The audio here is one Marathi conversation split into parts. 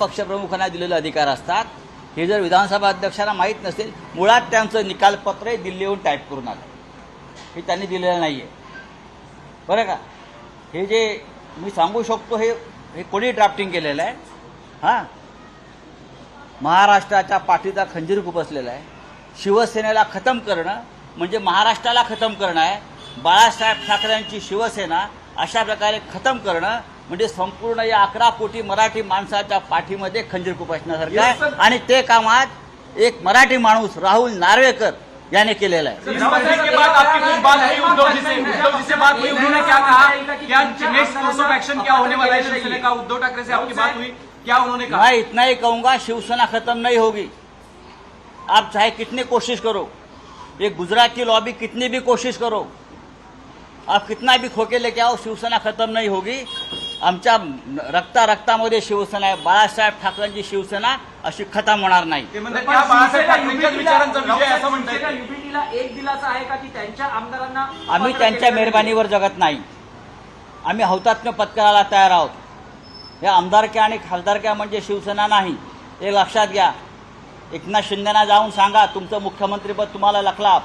पक्षप्रमुखांना दिलेले अधिकार असतात. हे जर विधानसभा अध्यक्षांना माहीत नसेल मुळात त्यांचं निकालपत्र दिल्लीहून टाईप करून आलं. हे त्यांनी दिलेलं नाही आहे बरं का? हे जे मी सांगू शकतो हे हे कोणी ड्राफ्टिंग केलेलं आहे? हां? महाराष्ट्राच्या पाठीचा खंजीर खुपसलेला आहे. शिवसेनेला खतम करणं म्हणजे महाराष्ट्राला खतम करणं आहे. बाळासाहेब ठाकरेंची शिवसेना अशा प्रकारे खतम करणं म्हणजे संपूर्ण या अकरा कोटी मराठी माणसाच्या पाठीमध्ये खंजीर खुपसण्यासारखं आहे. आणि ते काम आज एक मराठी माणूस राहुल नार्वेकर याने केलेलं आहे. इस बंदी के बाद आपकी कुछ बात हुई उद्धव जी से उद्धव जी से बात हुई उन्होंने क्या कहा? क्या नेक्स्ट कोर्स ऑफ एक्शन क्या होने वाला है शिवसेना का? उद्धव ठाकरे से आपकी बात हुई क्या उन्होंने कहा? मैं इतना ही कहूंगा शिवसेना खत्म नहीं होगी। आप चाहे कितनी कोशिश करो ये गुजरात की लॉबी कितनी भी कोशिश करो आप कितना भी खोके लेके आओ शिवसेना खत्म नहीं होगी। आमच्या रक्ता रक्तामध्ये शिवसेना आहे. बाळासाहेब ठाकरेंची शिवसेना अशी खतम होणार नाही. ते म्हणतात की हा बाळासाहेब ठाकरेंच्याच विचारांचा विजय असं म्हणतात. युपीटीला एक दिलासा आहे का की त्यांच्या आमदारांना आम्ही त्यांच्या मेहरबानीवर जगत नाही. आम्ही हौतात्म्य पत्कराला तयार आहोत. या आमदारक्या आणि खासदारक्या म्हणजे शिवसेना नाही. हे लक्षात घ्या. एकनाथ शिंदेना जाऊन सांगा तुमचं मुख्यमंत्रीपद तुम्हाला लखला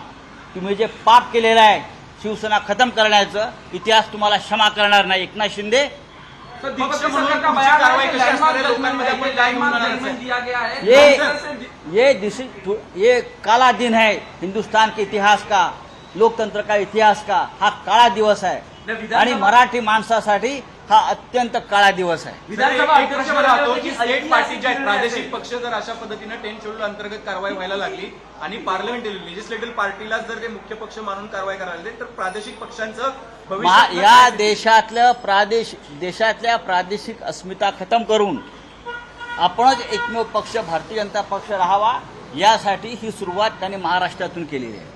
तुम्ही जे पाप केलेलं आहे शिवसेना खतम करण्याचं इतिहास तुम्हाला क्षमा करणार नाही. एकनाथ शिंदे गया है ये ये दिस ये काला दिन है हिंदुस्तान के इतिहास का लोकतंत्र का इतिहास का हा काळा दिवस आहे. आणि मराठी माणसासाठी हा अत्यंत काळा दिवस आहे. विधानसभा एक प्रश्न राहतो की स्टेट पार्टी ज्या आहेत. प्रादेशिक पक्ष जर अशा पद्धतीने टेन शेड्यूल अंतर्गत कारवाई व्हायला लागली आणि पार्लमेंटरी लेजिस्लेटिव्ह पार्टीला जर ते मुख्य पक्ष मानून कारवाई करायला लागली तर प्रादेशिक पक्षांचं भविष्य या देशातलं प्रादेश देशातल्या प्रादेशिक अस्मिता खतम करून आपणच एकमेव पक्ष भारतीय जनता पक्ष राहावा यासाठी ही सुरुवात त्यांनी महाराष्ट्रातून केलेली आहे.